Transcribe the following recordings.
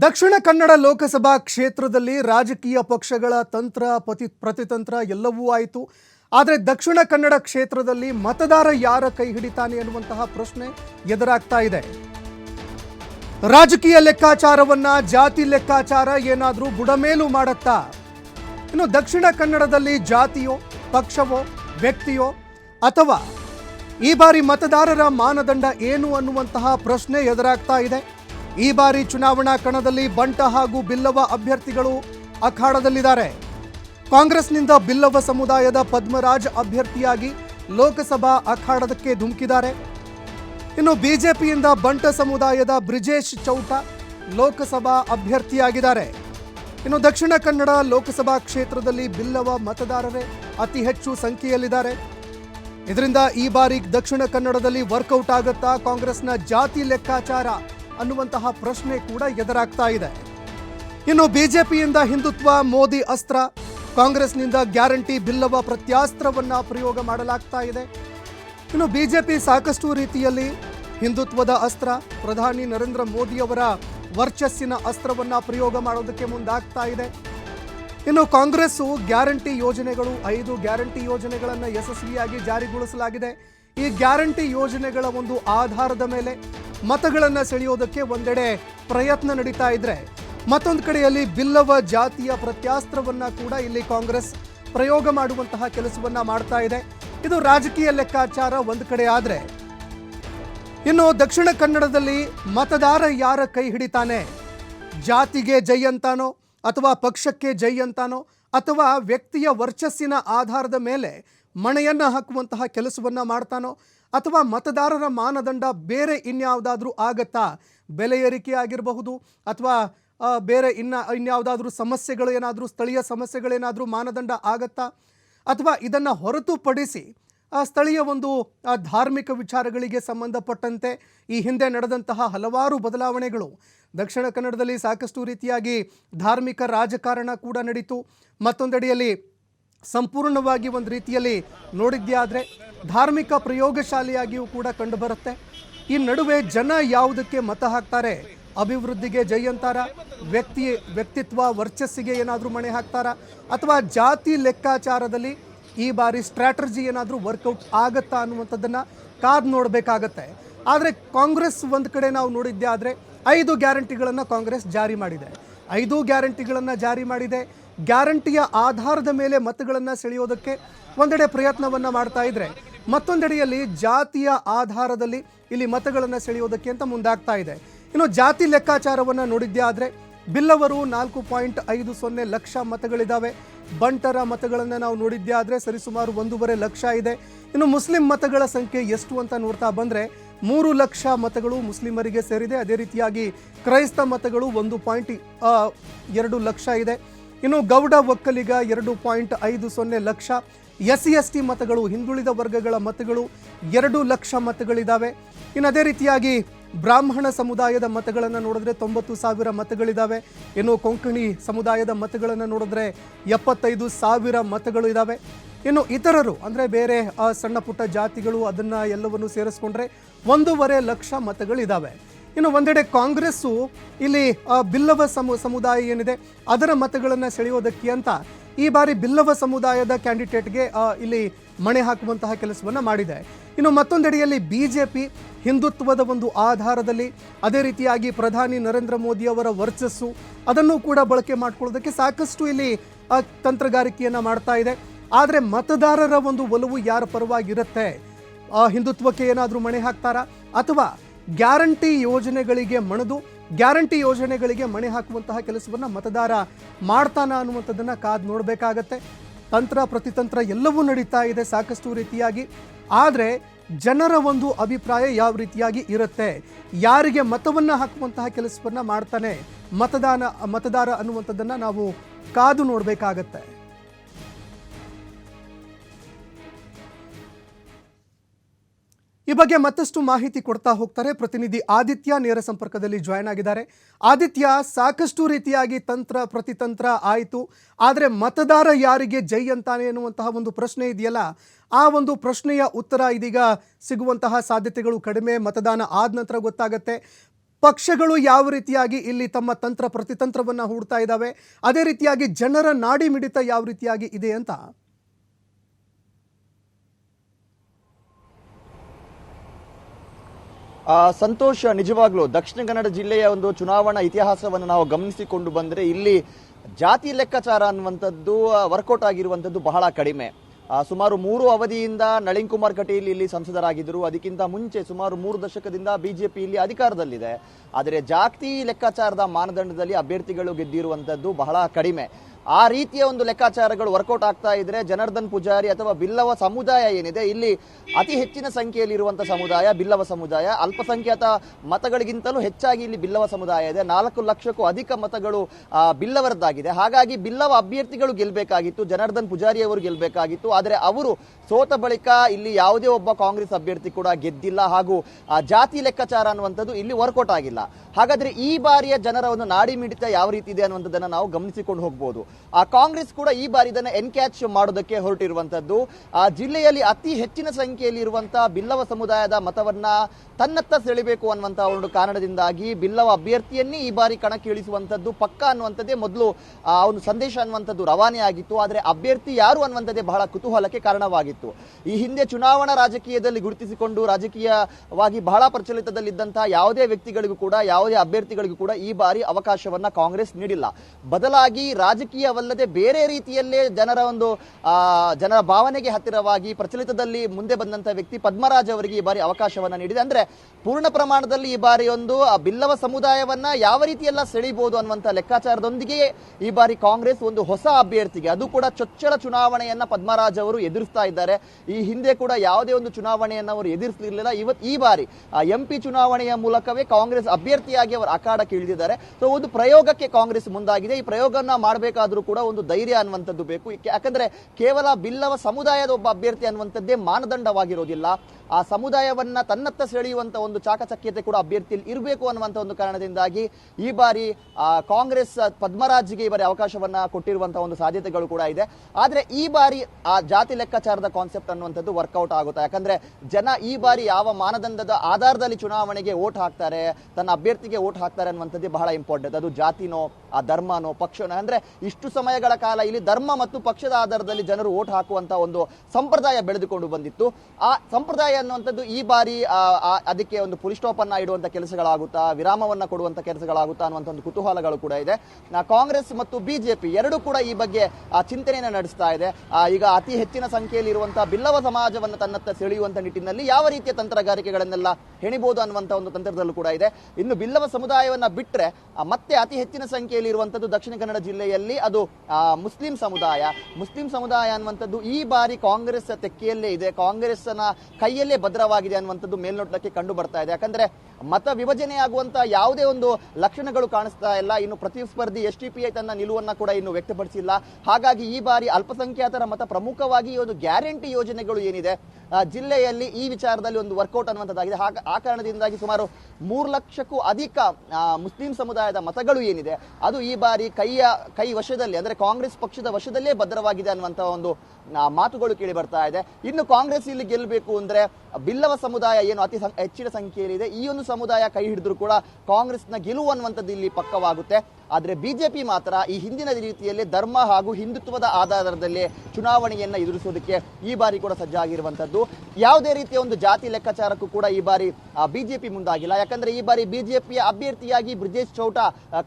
ದಕ್ಷಿಣ ಕನ್ನಡ ಲೋಕಸಭಾ ಕ್ಷೇತ್ರದಲ್ಲಿ ರಾಜಕೀಯ ಪಕ್ಷಗಳ ತಂತ್ರ, ಪತಿ, ಪ್ರತಿತಂತ್ರ ಎಲ್ಲವೂ ಆಯಿತು. ಆದರೆ ದಕ್ಷಿಣ ಕನ್ನಡ ಕ್ಷೇತ್ರದಲ್ಲಿ ಮತದಾರ ಯಾರ ಕೈ ಹಿಡಿತಾನೆ ಎನ್ನುವಂತಹ ಪ್ರಶ್ನೆ ಎದುರಾಗ್ತಾ ಇದೆ. ರಾಜಕೀಯ ಲೆಕ್ಕಾಚಾರವನ್ನ, ಜಾತಿ ಲೆಕ್ಕಾಚಾರ ಏನಾದರೂ ಬುಡಮೇಲು ಮಾಡುತ್ತಾ? ಇನ್ನು ದಕ್ಷಿಣ ಕನ್ನಡದಲ್ಲಿ ಜಾತಿಯೋ, ಪಕ್ಷವೋ, ವ್ಯಕ್ತಿಯೋ ಅಥವಾ ಈ ಬಾರಿ ಮತದಾರರ ಮಾನದಂಡ ಏನು ಅನ್ನುವಂತಹ ಪ್ರಶ್ನೆ ಎದುರಾಗ್ತಾ ಇದೆ. ಈ ಬಾರಿ ಚುನಾವಣಾ ಕಣದಲ್ಲಿ ಬಂಟ ಹಾಗೂ ಬಿಲ್ಲವ ಅಭ್ಯರ್ಥಿಗಳು ಅಖಾಡದಲ್ಲಿದ್ದಾರೆ. ಕಾಂಗ್ರೆಸ್ನಿಂದ ಬಿಲ್ಲವ ಸಮುದಾಯದ ಪದ್ಮರಾಜ್ ಅಭ್ಯರ್ಥಿಯಾಗಿ ಲೋಕಸಭಾ ಅಖಾಡದಕ್ಕೆ ಧುಮುಕಿದ್ದಾರೆ. ಇನ್ನು ಬಿಜೆಪಿಯಿಂದ ಬಂಟ ಸಮುದಾಯದ ಬ್ರಿಜೇಶ್ ಚೌಟ ಲೋಕಸಭಾ ಅಭ್ಯರ್ಥಿಯಾಗಿದ್ದಾರೆ. ಇನ್ನು ದಕ್ಷಿಣ ಕನ್ನಡ ಲೋಕಸಭಾ ಕ್ಷೇತ್ರದಲ್ಲಿ ಬಿಲ್ಲವ ಮತದಾರರೇ ಅತಿ ಹೆಚ್ಚು ಸಂಖ್ಯೆಯಲ್ಲಿದ್ದಾರೆ. ಇದರಿಂದ ಈ ಬಾರಿ ದಕ್ಷಿಣ ಕನ್ನಡದಲ್ಲಿ ವರ್ಕೌಟ್ ಆಗುತ್ತಾ ಕಾಂಗ್ರೆಸ್ನ ಜಾತಿ ಲೆಕ್ಕಾಚಾರ ಅನ್ನುವಂತಹ ಪ್ರಶ್ನೆ ಕೂಡ ಎದುರಾಗ್ತಾ ಇದೆ. ಇನ್ನು ಬಿಜೆಪಿಯಿಂದ ಹಿಂದುತ್ವ, ಮೋದಿ ಅಸ್ತ್ರ, ಕಾಂಗ್ರೆಸ್ನಿಂದ ಗ್ಯಾರಂಟಿ ಬಿಲ್ಲವ ಪ್ರತ್ಯಾಸ್ತ್ರವನ್ನು ಪ್ರಯೋಗ ಮಾಡಲಾಗ್ತಾ ಇದೆ. ಇನ್ನು ಬಿಜೆಪಿ ಸಾಕಷ್ಟು ರೀತಿಯಲ್ಲಿ ಹಿಂದುತ್ವದ ಅಸ್ತ್ರ, ಪ್ರಧಾನಿ ನರೇಂದ್ರ ಮೋದಿಯವರ ವರ್ಚಸ್ಸಿನ ಅಸ್ತ್ರವನ್ನ ಪ್ರಯೋಗ ಮಾಡೋದಕ್ಕೆ ಮುಂದಾಗ್ತಾ ಇದೆ. ಇನ್ನು ಕಾಂಗ್ರೆಸ್ಸು ಗ್ಯಾರಂಟಿ ಯೋಜನೆಗಳು, ಐದು ಗ್ಯಾರಂಟಿ ಯೋಜನೆಗಳನ್ನು ಯಶಸ್ವಿಯಾಗಿ ಜಾರಿಗೊಳಿಸಲಾಗಿದೆ. ಈ ಗ್ಯಾರಂಟಿ ಯೋಜನೆಗಳ ಒಂದು ಆಧಾರದ ಮೇಲೆ ಮತಗಳನ್ನು ಸೆಳೆಯೋದಕ್ಕೆ ಒಂದೆಡೆ ಪ್ರಯತ್ನ ನಡೀತಾ ಇದ್ರೆ ಮತ್ತೊಂದು ಕಡೆಯಲ್ಲಿ ಬಿಲ್ಲವ ಜಾತಿಯ ಪ್ರತ್ಯಾಸ್ತ್ರವನ್ನ ಕೂಡ ಇಲ್ಲಿ ಕಾಂಗ್ರೆಸ್ ಪ್ರಯೋಗ ಮಾಡುವಂತಹ ಕೆಲಸವನ್ನ ಮಾಡ್ತಾ ಇದೆ. ಇದು ರಾಜಕೀಯ ಲೆಕ್ಕಾಚಾರ ಒಂದು ಕಡೆ ಆದ್ರೆ ಇನ್ನು ದಕ್ಷಿಣ ಕನ್ನಡದಲ್ಲಿ ಮತದಾರ ಯಾರ ಕೈ ಹಿಡಿತಾನೆ? ಜಾತಿಗೆ ಜೈ ಅಂತಾನೋ ಅಥವಾ ಪಕ್ಷಕ್ಕೆ ಜೈ ಅಂತಾನೋ ಅಥವಾ ವ್ಯಕ್ತಿಯ ವರ್ಚಸ್ಸಿನ ಆಧಾರದ ಮೇಲೆ ಮಣೆಯನ್ನು ಹಾಕುವಂತಹ ಕೆಲಸವನ್ನು ಮಾಡ್ತಾನೋ? ಅಥವಾ ಮತದಾರರ ಮಾನದಂಡ ಬೇರೆ ಇನ್ಯಾವುದಾದ್ರೂ ಆಗತ್ತಾ? ಬೆಲೆ ಏರಿಕೆ ಆಗಿರಬಹುದು ಅಥವಾ ಬೇರೆ ಇನ್ನ, ಇನ್ಯಾವುದಾದ್ರೂ ಸಮಸ್ಯೆಗಳು ಏನಾದರೂ ಸ್ಥಳೀಯ ಸಮಸ್ಯೆಗಳೇನಾದರೂ ಮಾನದಂಡ ಆಗತ್ತಾ? ಅಥವಾ ಇದನ್ನು ಹೊರತುಪಡಿಸಿ ಸ್ಥಳೀಯ ಒಂದು ಧಾರ್ಮಿಕ ವಿಚಾರಗಳಿಗೆ ಸಂಬಂಧಪಟ್ಟಂತೆ ಈ ಹಿಂದೆ ನಡೆದಂತಹ ಹಲವಾರು ಬದಲಾವಣೆಗಳು. ದಕ್ಷಿಣ ಕನ್ನಡದಲ್ಲಿ ಸಾಕಷ್ಟು ರೀತಿಯಾಗಿ ಧಾರ್ಮಿಕ ರಾಜಕಾರಣ ಕೂಡ ನಡೀತು. ಮತ್ತೊಂದೆಡೆಯಲ್ಲಿ ಸಂಪೂರ್ಣವಾಗಿ ಒಂದು ರೀತಿಯಲ್ಲಿ ನೋಡಿದ್ದೇ ಆದರೆ ಧಾರ್ಮಿಕ ಪ್ರಯೋಗಶಾಲೆಯಾಗಿಯೂ ಕೂಡ ಕಂಡುಬರುತ್ತೆ. ಈ ನಡುವೆ ಜನ ಯಾವುದಕ್ಕೆ ಮತ ಹಾಕ್ತಾರೆ? ಅಭಿವೃದ್ಧಿಗೆ ಜೈ ಅಂತಾರ? ವ್ಯಕ್ತಿ, ವ್ಯಕ್ತಿತ್ವ ವರ್ಚಸ್ಸಿಗೆ ಏನಾದರೂ ಮಣೆ ಹಾಕ್ತಾರ? ಅಥವಾ ಜಾತಿ ಲೆಕ್ಕಾಚಾರದಲ್ಲಿ ಈ ಬಾರಿ ಸ್ಟ್ರಾಟರ್ಜಿ ಏನಾದರೂ ವರ್ಕೌಟ್ ಆಗುತ್ತಾ ಅನ್ನುವಂಥದ್ದನ್ನು ಕಾದು ನೋಡಬೇಕಾಗತ್ತೆ. ಆದರೆ ಕಾಂಗ್ರೆಸ್ ಒಂದು ಕಡೆ ನಾವು ನೋಡಿದ್ದೆ, ಆದರೆ ಐದು ಗ್ಯಾರಂಟಿಗಳನ್ನು ಕಾಂಗ್ರೆಸ್ ಜಾರಿ ಮಾಡಿದೆ. ಐದು ಗ್ಯಾರಂಟಿಗಳನ್ನು ಜಾರಿ ಮಾಡಿದೆ. ಗ್ಯಾರಂಟಿಯ ಆಧಾರದ ಮೇಲೆ ಮತಗಳನ್ನು ಸೆಳೆಯೋದಕ್ಕೆ ಒಂದೆಡೆ ಪ್ರಯತ್ನವನ್ನು ಮಾಡ್ತಾ ಇದ್ರೆ ಮತ್ತೊಂದೆಡೆಯಲ್ಲಿ ಜಾತಿಯ ಆಧಾರದಲ್ಲಿ ಇಲ್ಲಿ ಮತಗಳನ್ನು ಸೆಳೆಯೋದಕ್ಕೆ ಅಂತ ಮುಂದಾಗ್ತಾ ಇದೆ. ಇನ್ನು ಜಾತಿ ಲೆಕ್ಕಾಚಾರವನ್ನು ನೋಡಿದ್ದೇ ಆದರೆ ಬಿಲ್ಲವರು ನಾಲ್ಕು ಪಾಯಿಂಟ್ ಐದು ಸೊನ್ನೆ ಲಕ್ಷ ಮತಗಳಿದ್ದಾವೆ ಬಂಟರ ಮತಗಳನ್ನು ನಾವು ನೋಡಿದ್ದೇ ಆದರೆ ಸರಿಸುಮಾರು ಒಂದೂವರೆ ಲಕ್ಷ ಇದೆ. ಇನ್ನು ಮುಸ್ಲಿಂ ಮತಗಳ ಸಂಖ್ಯೆ ಎಷ್ಟು ಅಂತ ನೋಡ್ತಾ ಬಂದರೆ ಮೂರು ಲಕ್ಷ ಮತಗಳು ಮುಸ್ಲಿಮರಿಗೆ ಸೇರಿದೆ. ಅದೇ ರೀತಿಯಾಗಿ ಕ್ರೈಸ್ತ ಮತಗಳು ಒಂದು ಪಾಯಿಂಟ್ ಎರಡು ಲಕ್ಷ ಇದೆ. ಇನ್ನು ಗೌಡ ಒಕ್ಕಲಿಗ ಎರಡು ಪಾಯಿಂಟ್ ಐದು ಸೊನ್ನೆ ಲಕ್ಷ. ಎಸ್ ಎಸ್ ಟಿ ಮತಗಳು, ಹಿಂದುಳಿದ ವರ್ಗಗಳ ಮತಗಳು, ಎರಡು ಲಕ್ಷ ಮತಗಳಿದ್ದಾವೆ ಇನ್ನು ಅದೇ ರೀತಿಯಾಗಿ ಬ್ರಾಹ್ಮಣ ಸಮುದಾಯದ ಮತಗಳನ್ನು ನೋಡಿದ್ರೆ ತೊಂಬತ್ತು ಸಾವಿರ ಮತಗಳಿದ್ದಾವೆ ಇನ್ನು ಕೊಂಕಣಿ ಸಮುದಾಯದ ಮತಗಳನ್ನು ನೋಡಿದ್ರೆ ಎಪ್ಪತ್ತೈದು ಸಾವಿರ ಮತಗಳು ಇದ್ದಾವೆ ಇನ್ನು ಇತರರು, ಅಂದರೆ ಬೇರೆ ಸಣ್ಣ ಪುಟ್ಟ ಜಾತಿಗಳು ಅದನ್ನು ಎಲ್ಲವನ್ನು ಸೇರಿಸ್ಕೊಂಡ್ರೆ ಒಂದೂವರೆ ಲಕ್ಷ ಮತಗಳಿದ್ದಾವೆ ಇನ್ನು ಒಂದೆಡೆ ಕಾಂಗ್ರೆಸ್ಸು ಇಲ್ಲಿ ಬಿಲ್ಲವ ಸಮು, ಸಮುದಾಯ ಏನಿದೆ, ಅದರ ಮತಗಳನ್ನು ಸೆಳೆಯೋದಕ್ಕೆ ಅಂತ ಈ ಬಾರಿ ಬಿಲ್ಲವ ಸಮುದಾಯದ ಕ್ಯಾಂಡಿಡೇಟ್ಗೆ ಇಲ್ಲಿ ಮಣೆ ಹಾಕುವಂತಹ ಕೆಲಸವನ್ನು ಮಾಡಿದೆ. ಇನ್ನು ಮತ್ತೊಂದೆಡೆಯಲ್ಲಿ ಬಿ ಜೆ ಪಿ ಹಿಂದುತ್ವದ ಒಂದು ಆಧಾರದಲ್ಲಿ ಅದೇ ರೀತಿಯಾಗಿ ಪ್ರಧಾನಿ ನರೇಂದ್ರ ಮೋದಿ ಅವರ ವರ್ಚಸ್ಸು ಅದನ್ನು ಕೂಡ ಬಳಕೆ ಮಾಡಿಕೊಳ್ಳೋದಕ್ಕೆ ಸಾಕಷ್ಟು ಇಲ್ಲಿ ತಂತ್ರಗಾರಿಕೆಯನ್ನು ಮಾಡ್ತಾ ಇದೆ. ಆದರೆ ಮತದಾರರ ಒಂದು ಒಲವು ಯಾರ ಪರವಾಗಿರುತ್ತೆ? ಹಿಂದುತ್ವಕ್ಕೆ ಏನಾದರೂ ಮಣೆ ಹಾಕ್ತಾರಾ? ಅಥವಾ ಗ್ಯಾರಂಟಿ ಯೋಜನೆಗಳಿಗೆ ಮಣಿದು? ಗ್ಯಾರಂಟಿ ಯೋಜನೆಗಳಿಗೆ ಮಣೆ ಹಾಕುವಂತಹ ಕೆಲಸವನ್ನು ಮತದಾರ ಮಾಡ್ತಾನ ಅನ್ನುವಂಥದ್ದನ್ನು ಕಾದು ನೋಡಬೇಕಾಗತ್ತೆ. ತಂತ್ರ, ಪ್ರತಿತಂತ್ರ ಎಲ್ಲವೂ ನಡೀತಾ ಇದೆ ಸಾಕಷ್ಟು ರೀತಿಯಾಗಿ. ಆದರೆ ಜನರ ಒಂದು ಅಭಿಪ್ರಾಯ ಯಾವ ರೀತಿಯಾಗಿ ಇರುತ್ತೆ? ಯಾರಿಗೆ ಮತವನ್ನು ಹಾಕುವಂತಹ ಕೆಲಸವನ್ನು ಮಾಡ್ತಾನೆ ಮತದಾನ, ಮತದಾರ ಅನ್ನುವಂಥದ್ದನ್ನು ನಾವು ಕಾದು ನೋಡಬೇಕಾಗತ್ತೆ. ಈ ಬಗ್ಗೆ ಮತ್ತಷ್ಟು ಮಾಹಿತಿ ಕೊಡ್ತಾ ಹೋಗ್ತಾರೆ ಪ್ರತಿನಿಧಿ ಆದಿತ್ಯ ನೇರ ಸಂಪರ್ಕದಲ್ಲಿ ಜಾಯ್ನ್ ಆಗಿದ್ದಾರೆ. ಆದಿತ್ಯ, ಸಾಕಷ್ಟು ರೀತಿಯಾಗಿ ತಂತ್ರ ಪ್ರತಿತಂತ್ರ ಆಯಿತು. ಆದರೆ ಮತದಾರ ಯಾರಿಗೆ ಜೈ ಅಂತಾನೆ ಎನ್ನುವಂತಹ ಒಂದು ಪ್ರಶ್ನೆ ಇದೆಯಲ್ಲ, ಆ ಒಂದು ಪ್ರಶ್ನೆಯ ಉತ್ತರ ಇದೀಗ ಸಿಗುವಂತಹ ಸಾಧ್ಯತೆಗಳು ಕಡಿಮೆ. ಮತದಾನ ಆದ ನಂತರ ಗೊತ್ತಾಗತ್ತೆ. ಪಕ್ಷಗಳು ಯಾವ ರೀತಿಯಾಗಿ ಇಲ್ಲಿ ತಮ್ಮ ತಂತ್ರ ಪ್ರತಿತಂತ್ರವನ್ನು ಹೂಡ್ತಾ ಇದ್ದಾವೆ, ಅದೇ ರೀತಿಯಾಗಿ ಜನರ ನಾಡಿ ಮಿಡಿತ ಯಾವ ರೀತಿಯಾಗಿ ಇದೆ ಅಂತ. ಸಂತೋಷ್ ನಿಜವಾಗ್ಲೂ ದಕ್ಷಿಣ ಕನ್ನಡ ಜಿಲ್ಲೆಯ ಒಂದು ಚುನಾವಣಾ ಇತಿಹಾಸವನ್ನು ನಾವು ಗಮನಿಸಿಕೊಂಡು ಬಂದರೆ ಇಲ್ಲಿ ಜಾತಿ ಲೆಕ್ಕಾಚಾರ ಅನ್ನುವಂಥದ್ದು ವರ್ಕೌಟ್ ಆಗಿರುವಂಥದ್ದು ಬಹಳ ಕಡಿಮೆ. ಸುಮಾರು ಮೂರು ಅವಧಿಯಿಂದ ನಳಿನ್ ಕುಮಾರ್ ಕಟೀಲ್ ಇಲ್ಲಿ ಸಂಸದರಾಗಿದ್ದರು. ಅದಕ್ಕಿಂತ ಮುಂಚೆ ಸುಮಾರು ಮೂರು ದಶಕದಿಂದ ಬಿಜೆಪಿ ಇಲ್ಲಿ ಅಧಿಕಾರದಲ್ಲಿದೆ. ಆದರೆ ಜಾತಿ ಲೆಕ್ಕಾಚಾರದ ಮಾನದಂಡದಲ್ಲಿ ಅಭ್ಯರ್ಥಿಗಳು ಗೆದ್ದಿರುವಂಥದ್ದು ಬಹಳ ಕಡಿಮೆ. ಆ ರೀತಿಯ ಒಂದು ಲೆಕ್ಕಾಚಾರಗಳು ವರ್ಕೌಟ್ ಆಗ್ತಾ ಇದ್ರೆ ಜನಾರ್ದನ್ ಪೂಜಾರಿ ಅಥವಾ ಬಿಲ್ಲವ ಸಮುದಾಯ ಏನಿದೆ, ಇಲ್ಲಿ ಅತಿ ಹೆಚ್ಚಿನ ಸಂಖ್ಯೆಯಲ್ಲಿ ಇರುವಂತಹ ಸಮುದಾಯ ಬಿಲ್ಲವ ಸಮುದಾಯ. ಅಲ್ಪಸಂಖ್ಯಾತ ಮತಗಳಿಗಿಂತಲೂ ಹೆಚ್ಚಾಗಿ ಇಲ್ಲಿ ಬಿಲ್ಲವ ಸಮುದಾಯ ಇದೆ. ನಾಲ್ಕು ಲಕ್ಷಕ್ಕೂ ಅಧಿಕ ಮತಗಳು ಬಿಲ್ಲವರದ್ದಾಗಿದೆ. ಹಾಗಾಗಿ ಬಿಲ್ಲವ ಅಭ್ಯರ್ಥಿಗಳು ಗೆಲ್ಲಬೇಕಾಗಿತ್ತು ಜನಾರ್ದನ್ ಪೂಜಾರಿ ಅವರು ಗೆಲ್ಲಬೇಕಾಗಿತ್ತು ಆದರೆ ಅವರು ಸೋತ ಬಳಿಕ ಇಲ್ಲಿ ಯಾವುದೇ ಒಬ್ಬ ಕಾಂಗ್ರೆಸ್ ಅಭ್ಯರ್ಥಿ ಕೂಡ ಗೆದ್ದಿಲ್ಲ ಹಾಗೂ ಜಾತಿ ಲೆಕ್ಕಾಚಾರ ಅನ್ನುವಂಥದ್ದು ಇಲ್ಲಿ ವರ್ಕೌಟ್ ಆಗಿಲ್ಲ. ಹಾಗಾದ್ರೆ ಈ ಬಾರಿಯ ಜನರ ಒಂದು ನಾಡಿ ಮಿಡಿತ ಯಾವ ರೀತಿ ಇದೆ ಅನ್ನುವಂಥದ್ದನ್ನು ನಾವು ಗಮನಿಸಿಕೊಂಡು ಹೋಗ್ಬೋದು. ಕಾಂಗ್ರೆಸ್ ಕೂಡ ಈ ಬಾರಿ ಇದನ್ನು ಎನ್ಕ್ಯಾಚ್ ಮಾಡೋದಕ್ಕೆ ಹೊರಟಿರುವಂತದ್ದು. ಆ ಜಿಲ್ಲೆಯಲ್ಲಿ ಅತಿ ಹೆಚ್ಚಿನ ಸಂಖ್ಯೆಯಲ್ಲಿ ಇರುವಂತಹ ಬಿಲ್ಲವ ಸಮುದಾಯದ ಮತವನ್ನ ತನ್ನತ್ತ ಸೆಳಿಬೇಕು ಅನ್ನುವಂತಹ ಒಂದು ಕಾರಣದಿಂದಾಗಿ ಬಿಲ್ಲವ ಅಭ್ಯರ್ಥಿಯನ್ನೇ ಈ ಬಾರಿ ಕಣಕ್ಕೆ ಇಳಿಸುವಂತದ್ದು ಪಕ್ಕ ಅನ್ನುವಂಥದ್ದೇ ಮೊದಲು, ಆ, ಒಂದು ಸಂದೇಶ ಅನ್ನುವಂಥದ್ದು ರವಾನೆ ಆಗಿತ್ತು. ಆದರೆ ಅಭ್ಯರ್ಥಿ ಯಾರು ಅನ್ನುವಂಥದ್ದೇ ಬಹಳ ಕುತೂಹಲಕ್ಕೆ ಕಾರಣವಾಗಿತ್ತು. ಈ ಹಿಂದೆ ಚುನಾವಣಾ ರಾಜಕೀಯದಲ್ಲಿ ಗುರುತಿಸಿಕೊಂಡು ರಾಜಕೀಯವಾಗಿ ಬಹಳ ಪ್ರಚಲಿತದಲ್ಲಿದ್ದಂತಹ ಯಾವುದೇ ವ್ಯಕ್ತಿಗಳಿಗೂ ಕೂಡ, ಯಾವುದೇ ಅಭ್ಯರ್ಥಿಗಳಿಗೂ ಕೂಡ ಈ ಬಾರಿ ಅವಕಾಶವನ್ನ ಕಾಂಗ್ರೆಸ್ ನೀಡಿಲ್ಲ. ಬದಲಾಗಿ ರಾಜಕೀಯವಲ್ಲದೆ ಬೇರೆ ರೀತಿಯಲ್ಲೇ ಜನರ ಒಂದು ಜನರ ಭಾವನೆಗೆ ಹತ್ತಿರವಾಗಿ ಪ್ರಚಲಿತದಲ್ಲಿ ಮುಂದೆ ಬಂದಂತ ವ್ಯಕ್ತಿ ಪದ್ಮರಾಜ್ ಅವರಿಗೆ ಈ ಬಾರಿ ಅವಕಾಶವನ್ನ ನೀಡಿದೆ. ಅಂದ್ರೆ ಪೂರ್ಣ ಪ್ರಮಾಣದಲ್ಲಿ ಈ ಬಾರಿ ಒಂದು ಬಿಲ್ಲವ ಸಮುದಾಯವನ್ನ ಯಾವ ರೀತಿಯೆಲ್ಲ ಸೆಳಿಬಹುದು ಅನ್ನುವಂತ ಲೆಕ್ಕಾಚಾರದೊಂದಿಗೆ ಈ ಬಾರಿ ಕಾಂಗ್ರೆಸ್ ಒಂದು ಹೊಸ ಅಭ್ಯರ್ಥಿಗೆ, ಅದು ಕೂಡ ಚೊಚ್ಚಲ ಚುನಾವಣೆಯನ್ನ ಪದ್ಮರಾಜ್ ಅವರು ಎದುರಿಸ್ತಾ ಇದ್ದಾರೆ. ಈ ಹಿಂದೆ ಕೂಡ ಯಾವುದೇ ಒಂದು ಚುನಾವಣೆಯನ್ನು ಅವರು ಎದುರಿಸಲಿರಲಿಲ್ಲ. ಇವತ್ತು ಈ ಬಾರಿ ಎಂ ಪಿ ಚುನಾವಣೆಯ ಮೂಲಕವೇ ಕಾಂಗ್ರೆಸ್ ಅಭ್ಯರ್ಥಿಯಾಗಿ ಅವರು ಅಖಾಡಕ್ಕೆ ಇಳಿದಿದ್ದಾರೆ. ಸೊ ಒಂದು ಪ್ರಯೋಗಕ್ಕೆ ಕಾಂಗ್ರೆಸ್ ಮುಂದಾಗಿದೆ. ಈ ಪ್ರಯೋಗನ ಮಾಡಬೇಕಾದ್ರೂ ಕೂಡ ಒಂದು ಧೈರ್ಯ ಅನ್ನುವಂಥದ್ದು ಬೇಕು. ಯಾಕಂದ್ರೆ ಕೇವಲ ಬಿಲ್ಲವ ಸಮುದಾಯದ ಒಬ್ಬ ಅಭ್ಯರ್ಥಿ ಅನ್ನುವಂಥದ್ದೇ ಮಾನದಂಡವಾಗಿರೋದಿಲ್ಲ. ಆ ಸಮುದಾಯವನ್ನ ತನ್ನತ್ತ ಸೆಳೆಯುವಂತ ಒಂದು ಚಾಕಚಕ್ಯತೆ ಕೂಡ ಅಭ್ಯರ್ಥಿಯಲ್ಲಿ ಇರಬೇಕು ಅನ್ನುವಂತ ಒಂದು ಕಾರಣದಿಂದಾಗಿ ಈ ಬಾರಿ ಕಾಂಗ್ರೆಸ್ ಪದ್ಮರಾಜ್ಗೆ ಈ ಬಾರಿ ಅವಕಾಶವನ್ನ ಕೊಟ್ಟಿರುವಂತಹ ಒಂದು ಸಾಧ್ಯತೆಗಳು ಕೂಡ ಇದೆ. ಆದ್ರೆ ಈ ಬಾರಿ ಆ ಜಾತಿ ಲೆಕ್ಕಾಚಾರದ ಕಾನ್ಸೆಪ್ಟ್ ಅನ್ನುವಂಥದ್ದು ವರ್ಕೌಟ್ ಆಗುತ್ತೆ. ಯಾಕಂದ್ರೆ ಜನ ಈ ಬಾರಿ ಯಾವ ಮಾನದಂಡದ ಆಧಾರದಲ್ಲಿ ಚುನಾವಣೆಗೆ ಓಟ್ ಹಾಕ್ತಾರೆ, ತನ್ನ ಅಭ್ಯರ್ಥಿಗೆ ಓಟ್ ಹಾಕ್ತಾರೆ ಅನ್ನುವಂಥದ್ದು ಬಹಳ ಇಂಪಾರ್ಟೆಂಟ್ ಅದು ಜಾತಿನೋ, ಆ ಧರ್ಮನೋ, ಪಕ್ಷನೋ, ಅಂದ್ರೆ ಇಷ್ಟು ಸಮಯಗಳ ಕಾಲ ಇಲ್ಲಿ ಧರ್ಮ ಮತ್ತು ಪಕ್ಷದ ಆಧಾರದಲ್ಲಿ ಜನರು ಓಟ್ ಹಾಕುವಂತ ಒಂದು ಸಂಪ್ರದಾಯ ಬೆಳೆದುಕೊಂಡು ಬಂದಿತ್ತು. ಆ ಸಂಪ್ರದಾಯ ಅನ್ನುವಂಥದ್ದು ಈ ಬಾರಿ ಅದಕ್ಕೆ ಒಂದು ಪುಲಿ ಸ್ಟಾಪ್ ಅನ್ನ ಇಡುವಂತ ಕೆಲಸಗಳಾಗುತ್ತಾ, ವಿರಾಮವನ್ನ ಕೊಡುವಂತ ಕೆಲಸಗಳಾಗುತ್ತಾ ಅನ್ನುವಂಥ ಒಂದು ಕುತೂಹಲಗಳು ಕೂಡ ಇದೆ. ಕಾಂಗ್ರೆಸ್ ಮತ್ತು ಬಿಜೆಪಿ ಎರಡೂ ಕೂಡ ಈ ಬಗ್ಗೆ ಚಿಂತನೆಯನ್ನು ನಡೆಸ್ತಾ ಇದೆ. ಈಗ ಅತಿ ಹೆಚ್ಚಿನ ಸಂಖ್ಯೆಯಲ್ಲಿ ಇರುವಂತಹ ಬಿಲ್ಲವ ಸಮಾಜವನ್ನು ತನ್ನತ್ತ ಸೆಳೆಯುವಂತ ನಿಟ್ಟಿನಲ್ಲಿ ಯಾವ ರೀತಿಯ ತಂತ್ರಗಾರಿಕೆಗಳನ್ನೆಲ್ಲ ಹೆಣಿಬಹುದು ಅನ್ನುವಂತ ಒಂದು ತಂತ್ರದಲ್ಲೂ ಕೂಡ ಇದೆ. ಇನ್ನು ಬಿಲ್ಲವ ಸಮುದಾಯವನ್ನ ಬಿಟ್ರೆ ಮತ್ತೆ ಅತಿ ಹೆಚ್ಚಿನ ಸಂಖ್ಯೆಯಲ್ಲಿ ಇರುವಂತದ್ದು ದಕ್ಷಿಣ ಕನ್ನಡ ಜಿಲ್ಲೆಯಲ್ಲಿ ಅದು ಮುಸ್ಲಿಂ ಸಮುದಾಯ. ಮುಸ್ಲಿಂ ಸಮುದಾಯ ಅನ್ನುವಂಥದ್ದು ಈ ಬಾರಿ ಕಾಂಗ್ರೆಸ್ ತೆಕ್ಕೆಯಲ್ಲೇ ಇದೆ. ಕಾಂಗ್ರೆಸ್ನ ಕೈಯಲ್ಲೇ ಭದ್ರವಾಗಿದೆ ಅನ್ನುವಂಥದ್ದು ಮೇಲ್ನೋಟಕ್ಕೆ ಕಂಡು ಬರ್ತಾ ಇದೆ. ಯಾಕಂದ್ರೆ ಮತ ವಿಭಜನೆ ಆಗುವಂತ ಯಾವುದೇ ಒಂದು ಲಕ್ಷಣಗಳು ಕಾಣಿಸ್ತಾ ಇಲ್ಲ. ಇನ್ನು ಪ್ರತಿಸ್ಪರ್ಧಿ ಎಸ್ ಟಿ ತನ್ನ ನಿಲುವನ್ನ ಕೂಡ ಇನ್ನು ವ್ಯಕ್ತಪಡಿಸಿಲ್ಲ. ಹಾಗಾಗಿ ಈ ಬಾರಿ ಅಲ್ಪಸಂಖ್ಯಾತರ ಮತ ಪ್ರಮುಖವಾಗಿ ಒಂದು ಗ್ಯಾರಂಟಿ ಯೋಜನೆಗಳು ಏನಿದೆ ಜಿಲ್ಲೆಯಲ್ಲಿ ಈ ವಿಚಾರದಲ್ಲಿ ಒಂದು ವರ್ಕೌಟ್ ಅನ್ನುವಂಥದ್ದಾಗಿದೆ. ಆ ಕಾರಣದಿಂದಾಗಿ ಸುಮಾರು ಮೂರು ಲಕ್ಷಕ್ಕೂ ಅಧಿಕ ಮುಸ್ಲಿಂ ಸಮುದಾಯದ ಮತಗಳು ಏನಿದೆ, ಅದು ಈ ಬಾರಿ ಕೈಯ, ಕೈ ವಶದಲ್ಲಿ, ಅಂದ್ರೆ ಕಾಂಗ್ರೆಸ್ ಪಕ್ಷದ ವಶದಲ್ಲೇ ಭದ್ರವಾಗಿದೆ ಅನ್ನುವಂಥ ಒಂದು ಮಾತುಗಳು ಕೇಳಿ ಬರ್ತಾ ಇದೆ. ಇನ್ನು ಕಾಂಗ್ರೆಸ್ ಇಲ್ಲಿ ಗೆಲ್ಲಬೇಕು ಅಂದ್ರೆ ಬಿಲ್ಲವ ಸಮುದಾಯ ಏನು ಅತಿ ಹೆಚ್ಚಿನ ಸಂಖ್ಯೆಯಲ್ಲಿದೆ. ಈ ಒಂದು ಸಮುದಾಯ ಕೈ ಹಿಡಿದ್ರು ಕೂಡ ಕಾಂಗ್ರೆಸ್ನ ಗೆಲುವು ಅನ್ನುವಂಥದ್ದು ಇಲ್ಲಿ ಪಕ್ಕವಾಗುತ್ತೆ. ಆದ್ರೆ ಬಿಜೆಪಿ ಮಾತ್ರ ಈ ಹಿಂದಿನ ರೀತಿಯಲ್ಲಿ ಧರ್ಮ ಹಾಗೂ ಹಿಂದುತ್ವದ ಆಧಾರದಲ್ಲಿ ಚುನಾವಣೆಯನ್ನ ಎದುರಿಸೋದಕ್ಕೆ ಈ ಬಾರಿ ಕೂಡ ಸಜ್ಜಾಗಿರುವಂತದ್ದು ಯಾವುದೇ ರೀತಿಯ ಒಂದು ಜಾತಿ ಲೆಕ್ಕಾಚಾರಕ್ಕೂ ಕೂಡ ಈ ಬಾರಿ ಬಿಜೆಪಿ ಮುಂದಾಗಿಲ್ಲ. ಯಾಕಂದ್ರೆ ಈ ಬಾರಿ ಬಿಜೆಪಿಯ ಅಭ್ಯರ್ಥಿಯಾಗಿ ಬ್ರಿಜೇಶ್ ಚೌಟ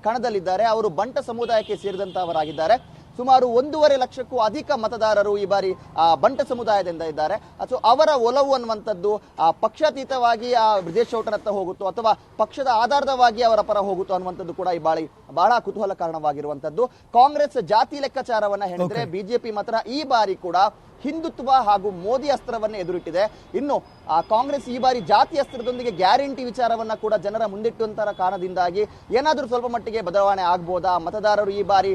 ಕಣದಲ್ಲಿದ್ದಾರೆ. ಅವರು ಬಂಟ ಸಮುದಾಯಕ್ಕೆ ಸೇರಿದಂತವರಾಗಿದ್ದಾರೆ ಸುಮಾರು ಒಂದೂವರೆ ಲಕ್ಷಕ್ಕೂ ಅಧಿಕ ಮತದಾರರು ಈ ಬಾರಿ ಆ, ಬಂಟ ಸಮುದಾಯದಿಂದ ಇದ್ದಾರೆ. ಸೊ ಅವರ ಒಲವು ಅನ್ನುವಂಥದ್ದು ಆ, ಪಕ್ಷಾತೀತವಾಗಿ ಆ ಬ್ರಿಜೇಶ್ ಚೌಟನತ್ತ ಹೋಗುತ್ತೋ ಅಥವಾ ಪಕ್ಷದ ಆಧಾರದವಾಗಿ ಅವರ ಪರ ಹೋಗುತ್ತೋ ಅನ್ನುವಂಥದ್ದು ಕೂಡ ಈ ಬಾರಿ ಬಹಳ ಕುತೂಹಲ ಕಾರಣವಾಗಿರುವಂಥದ್ದು. ಕಾಂಗ್ರೆಸ್ ಜಾತಿ ಲೆಕ್ಕಾಚಾರವನ್ನ ಹೇಳಿದ್ರೆ ಬಿಜೆಪಿ ಮಾತ್ರ ಈ ಬಾರಿ ಕೂಡ ಹಿಂದುತ್ವ ಹಾಗೂ ಮೋದಿ ಅಸ್ತ್ರವನ್ನೇ ಎದುರಿಟ್ಟಿದೆ. ಇನ್ನು ಆ, ಕಾಂಗ್ರೆಸ್ ಈ ಬಾರಿ ಜಾತಿ ಅಸ್ತ್ರದೊಂದಿಗೆ ಗ್ಯಾರಂಟಿ ವಿಚಾರವನ್ನ ಕೂಡ ಜನರ ಮುಂದಿಟ್ಟುವಂತಹ ಕಾರಣದಿಂದಾಗಿ ಏನಾದರೂ ಸ್ವಲ್ಪ ಮಟ್ಟಿಗೆ ಬದಲಾವಣೆ ಆಗ್ಬೋದಾ? ಮತದಾರರು ಈ ಬಾರಿ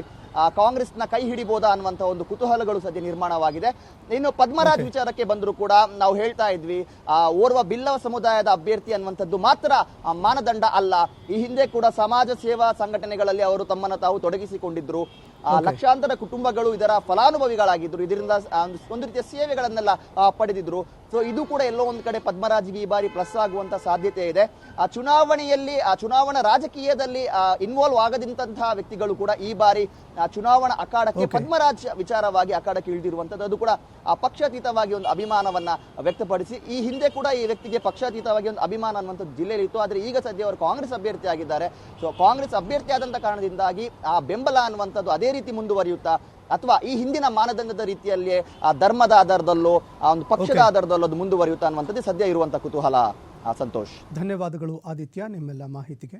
ಕಾಂಗ್ರೆಸ್ನ ಕೈ ಹಿಡಿಬೋದಾ ಅನ್ನುವಂಥ ಒಂದು ಕುತೂಹಲಗಳು ಸದ್ಯ ನಿರ್ಮಾಣವಾಗಿದೆ. ಇನ್ನು ಪದ್ಮರಾಜ್ ವಿಚಾರಕ್ಕೆ ಬಂದರೂ ಕೂಡ ನಾವು ಹೇಳ್ತಾ ಇದ್ವಿ ಆ, ಓರ್ವ ಬಿಲ್ಲವ ಸಮುದಾಯದ ಅಭ್ಯರ್ಥಿ ಅನ್ನುವಂಥದ್ದು ಮಾತ್ರ ಆ, ಮಾನದಂಡ ಅಲ್ಲ. ಈ ಹಿಂದೆ ಕೂಡ ಸಮಾಜ ಸೇವಾ ಸಂಘಟನೆಗಳಲ್ಲಿ ಅವರು ತಮ್ಮನ್ನು ತಾವು ತೊಡಗಿಸಿಕೊಂಡಿದ್ರು. ಆ, ಲಕ್ಷಾಂತರ ಕುಟುಂಬಗಳು ಇದರ ಫಲಾನುಭವಿಗಳಾಗಿದ್ದರು ಇದರಿಂದ ಒಂದು- ರೀತಿಯ ಸೇವೆಗಳನ್ನೆಲ್ಲ ಪಡೆದಿದ್ರು. ಸೊ ಇದು ಕೂಡ ಎಲ್ಲೋ ಒಂದು ಕಡೆ ಪದ್ಮರಾಜ್ಗೆ ಈ ಬಾರಿ ಪ್ಲಸ್ ಆಗುವಂತ ಸಾಧ್ಯತೆ ಇದೆ. ಆ ಚುನಾವಣೆಯಲ್ಲಿ ಆ ಚುನಾವಣಾ ರಾಜಕೀಯದಲ್ಲಿ ಇನ್ವಾಲ್ವ್ ಆಗದಿಂತಹ ವ್ಯಕ್ತಿಗಳು ಕೂಡ ಈ ಬಾರಿ ಚುನಾವಣಾ ಅಖಾಡಕ್ಕೆ ಪದ್ಮರಾಜ್ ವಿಚಾರವಾಗಿ ಅಖಾಡಕ್ಕೆ ಇಳಿದಿರುವಂತದ್ದು ಅದು ಕೂಡ ಆ, ಪಕ್ಷಾತೀತವಾಗಿ ಒಂದು ಅಭಿಮಾನವನ್ನ ವ್ಯಕ್ತಪಡಿಸಿ ಈ ಹಿಂದೆ ಕೂಡ ಈ ವ್ಯಕ್ತಿಗೆ ಪಕ್ಷಾತೀತವಾಗಿ ಒಂದು ಅಭಿಮಾನ ಅನ್ನುವಂಥದ್ದು ಜಿಲ್ಲೆಯಲ್ಲಿ ಇತ್ತು. ಆದ್ರೆ ಈಗ ಸದ್ಯ ಅವರು ಕಾಂಗ್ರೆಸ್ ಅಭ್ಯರ್ಥಿ ಆಗಿದ್ದಾರೆ. ಸೊ ಕಾಂಗ್ರೆಸ್ ಅಭ್ಯರ್ಥಿ ಆದಂತ ಕಾರಣದಿಂದಾಗಿ ಆ ಬೆಂಬಲ ಅನ್ನುವಂಥದ್ದು ಅದೇ ರೀತಿ ಮುಂದುವರಿಯುತ್ತಾ ಅಥವಾ ಈ ಹಿಂದಿನ ಮಾನದಂಡದ ರೀತಿಯಲ್ಲಿ ಆ ಧರ್ಮದ ಆಧಾರದಲ್ಲೋ ಆ ಒಂದು ಪಕ್ಷದ ಆಧಾರದಲ್ಲೋ ಅದು ಮುಂದುವರಿಯುತ್ತಾ ಅನ್ನುವಂಥದ್ದು ಸದ್ಯ ಇರುವಂತ ಕುತೂಹಲ. ಆ, ಸಂತೋಷ್. ಧನ್ಯವಾದಗಳು ಆದಿತ್ಯ ನಿಮ್ಮೆಲ್ಲ ಮಾಹಿತಿಗೆ.